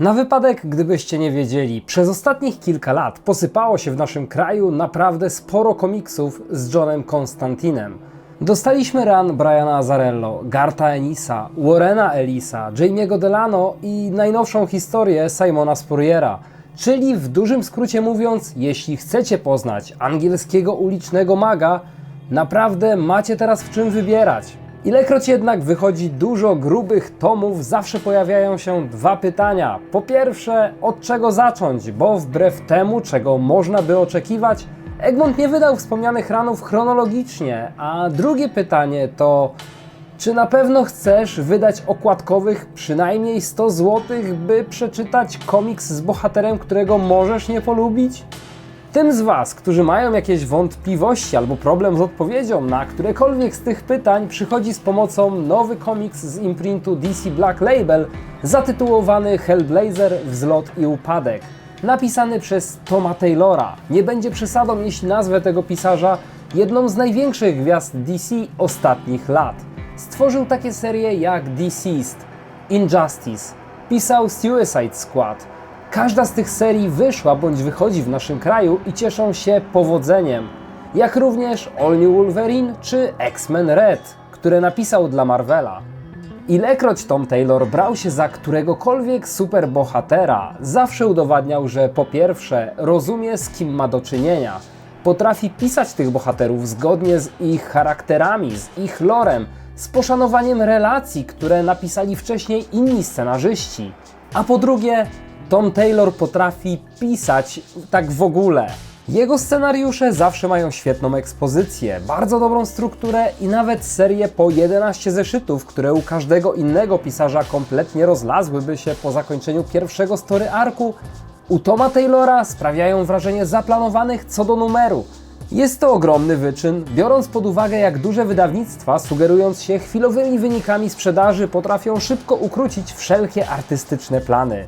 Na wypadek, gdybyście nie wiedzieli, przez ostatnich kilka lat posypało się w naszym kraju naprawdę sporo komiksów z Johnem Constantinem. Dostaliśmy ran Briana Azarello, Garta Enisa, Warrena Ellisa, Jamie'ego Delano i najnowszą historię Simona Spurriera. Czyli w dużym skrócie mówiąc, jeśli chcecie poznać angielskiego ulicznego maga, naprawdę macie teraz w czym wybierać. Ilekroć jednak wychodzi dużo grubych tomów, zawsze pojawiają się dwa pytania. Po pierwsze, od czego zacząć, bo wbrew temu, czego można by oczekiwać, Egmont nie wydał wspomnianych ranów chronologicznie. A drugie pytanie to, czy na pewno chcesz wydać okładkowych przynajmniej 100 zł, by przeczytać komiks z bohaterem, którego możesz nie polubić? Tym z Was, którzy mają jakieś wątpliwości albo problem z odpowiedzią na którekolwiek z tych pytań, przychodzi z pomocą nowy komiks z imprintu DC Black Label zatytułowany Hellblazer Wzlot i Upadek. Napisany przez Toma Taylora. Nie będzie przesadą, jeśli nazwę tego pisarza jedną z największych gwiazd DC ostatnich lat. Stworzył takie serie jak Deceased, Injustice, pisał Suicide Squad, Każda z tych serii wyszła bądź wychodzi w naszym kraju i cieszą się powodzeniem. Jak również All New Wolverine czy X-Men Red, które napisał dla Marvela. Ilekroć Tom Taylor brał się za któregokolwiek superbohatera, zawsze udowadniał, że po pierwsze rozumie z kim ma do czynienia, potrafi pisać tych bohaterów zgodnie z ich charakterami, z ich lorem, z poszanowaniem relacji, które napisali wcześniej inni scenarzyści. A po drugie, Tom Taylor potrafi pisać tak w ogóle. Jego scenariusze zawsze mają świetną ekspozycję, bardzo dobrą strukturę i nawet serię po 11 zeszytów, które u każdego innego pisarza kompletnie rozlazłyby się po zakończeniu pierwszego story arku. U Toma Taylora sprawiają wrażenie zaplanowanych co do numeru. Jest to ogromny wyczyn, biorąc pod uwagę jak duże wydawnictwa, sugerując się chwilowymi wynikami sprzedaży, potrafią szybko ukrócić wszelkie artystyczne plany.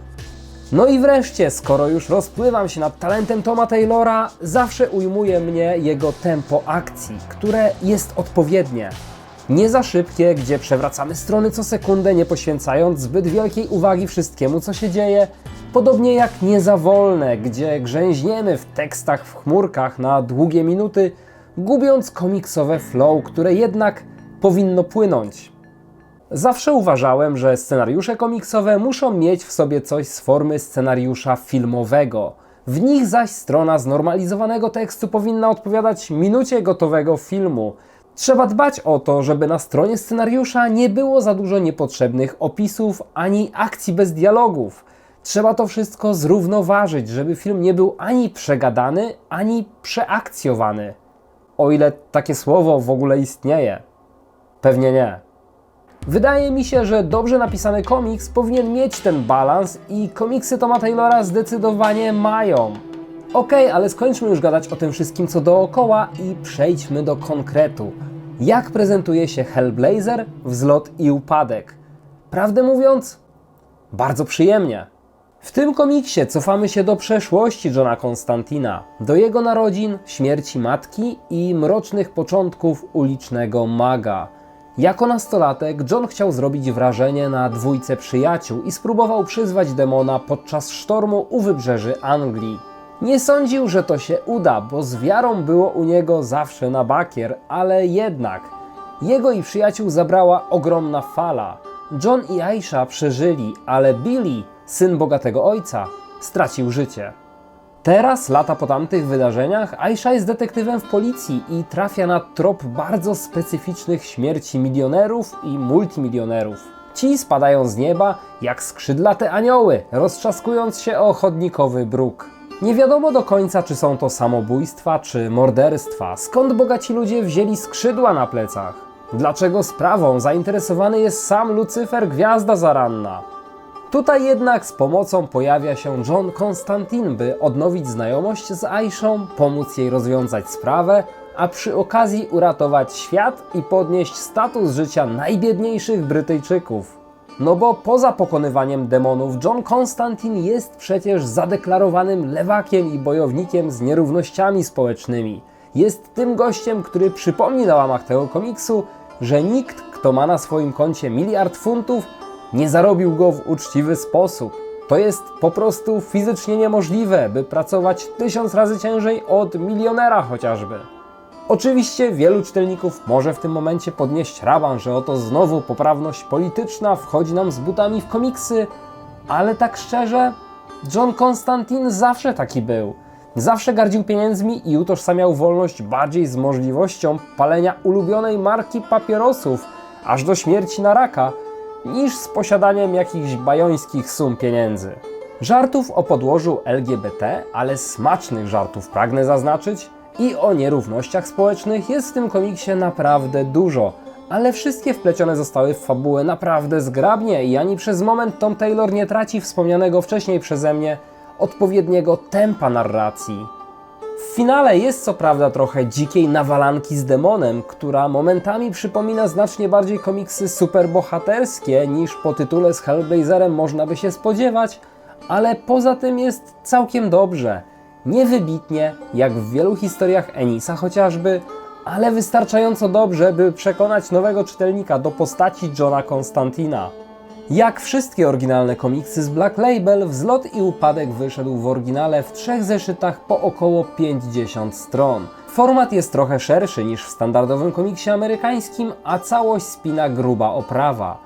No i wreszcie, skoro już rozpływam się nad talentem Toma Taylora, zawsze ujmuje mnie jego tempo akcji, które jest odpowiednie. Nie za szybkie, gdzie przewracamy strony co sekundę, nie poświęcając zbyt wielkiej uwagi wszystkiemu, co się dzieje. Podobnie jak nie za wolne, gdzie grzęźniemy w tekstach w chmurkach na długie minuty, gubiąc komiksowe flow, które jednak powinno płynąć. Zawsze uważałem, że scenariusze komiksowe muszą mieć w sobie coś z formy scenariusza filmowego. W nich zaś strona znormalizowanego tekstu powinna odpowiadać minucie gotowego filmu. Trzeba dbać o to, żeby na stronie scenariusza nie było za dużo niepotrzebnych opisów ani akcji bez dialogów. Trzeba to wszystko zrównoważyć, żeby film nie był ani przegadany, ani przeakcjowany. O ile takie słowo w ogóle istnieje. Pewnie nie. Wydaje mi się, że dobrze napisany komiks powinien mieć ten balans i komiksy Toma Taylora zdecydowanie mają. Okej, ale skończmy już gadać o tym wszystkim co dookoła i przejdźmy do konkretu. Jak prezentuje się Hellblazer, wzlot i upadek? Prawdę mówiąc, bardzo przyjemnie. W tym komiksie cofamy się do przeszłości Johna Konstantina, do jego narodzin, śmierci matki i mrocznych początków ulicznego maga. Jako nastolatek John chciał zrobić wrażenie na dwójce przyjaciół i spróbował przyzwać demona podczas sztormu u wybrzeży Anglii. Nie sądził, że to się uda, bo z wiarą było u niego zawsze na bakier, ale jednak jego i przyjaciół zabrała ogromna fala. John i Aisha przeżyli, ale Billy, syn bogatego ojca, stracił życie. Teraz, lata po tamtych wydarzeniach, Aisha jest detektywem w policji i trafia na trop bardzo specyficznych śmierci milionerów i multimilionerów. Ci spadają z nieba jak skrzydlate anioły, roztrzaskując się o chodnikowy bruk. Nie wiadomo do końca, czy są to samobójstwa, czy morderstwa, skąd bogaci ludzie wzięli skrzydła na plecach. Dlaczego sprawą zainteresowany jest sam Lucyfer, gwiazda zaranna? Tutaj jednak z pomocą pojawia się John Constantine, by odnowić znajomość z Aishą, pomóc jej rozwiązać sprawę, a przy okazji uratować świat i podnieść status życia najbiedniejszych Brytyjczyków. No bo poza pokonywaniem demonów, John Constantine jest przecież zadeklarowanym lewakiem i bojownikiem z nierównościami społecznymi. Jest tym gościem, który przypomni na łamach tego komiksu, że nikt, kto ma na swoim koncie miliard funtów, nie zarobił go w uczciwy sposób. To jest po prostu fizycznie niemożliwe, by pracować tysiąc razy ciężej od milionera chociażby. Oczywiście wielu czytelników może w tym momencie podnieść raban, że oto znowu poprawność polityczna wchodzi nam z butami w komiksy, ale tak szczerze, John Constantine zawsze taki był. Zawsze gardził pieniędzmi i utożsamiał wolność bardziej z możliwością palenia ulubionej marki papierosów, aż do śmierci na raka, niż z posiadaniem jakichś bajońskich sum pieniędzy. Żartów o podłożu LGBT, ale smacznych żartów pragnę zaznaczyć, i o nierównościach społecznych jest w tym komiksie naprawdę dużo, ale wszystkie wplecione zostały w fabułę naprawdę zgrabnie i ani przez moment Tom Taylor nie traci wspomnianego wcześniej przeze mnie odpowiedniego tempa narracji. W finale jest co prawda trochę dzikiej nawalanki z demonem, która momentami przypomina znacznie bardziej komiksy superbohaterskie niż po tytule z Hellblazerem można by się spodziewać, ale poza tym jest całkiem dobrze. Niewybitnie, jak w wielu historiach Enisa chociażby, ale wystarczająco dobrze, by przekonać nowego czytelnika do postaci Johna Constantina. Jak wszystkie oryginalne komiksy z Black Label, Wzlot i Upadek wyszedł w oryginale w trzech zeszytach po około 50 stron. Format jest trochę szerszy niż w standardowym komiksie amerykańskim, a całość spina gruba oprawa.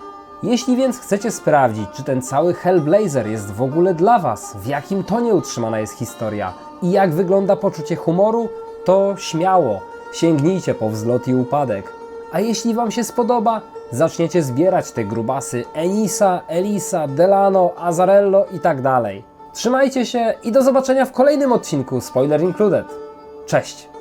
Jeśli więc chcecie sprawdzić, czy ten cały Hellblazer jest w ogóle dla Was, w jakim tonie utrzymana jest historia i jak wygląda poczucie humoru, to śmiało, sięgnijcie po wzlot i upadek. A jeśli Wam się spodoba, zaczniecie zbierać te grubasy Enisa, Elisa, Delano, Azarello i tak dalej. Trzymajcie się i do zobaczenia w kolejnym odcinku Spoiler Included. Cześć!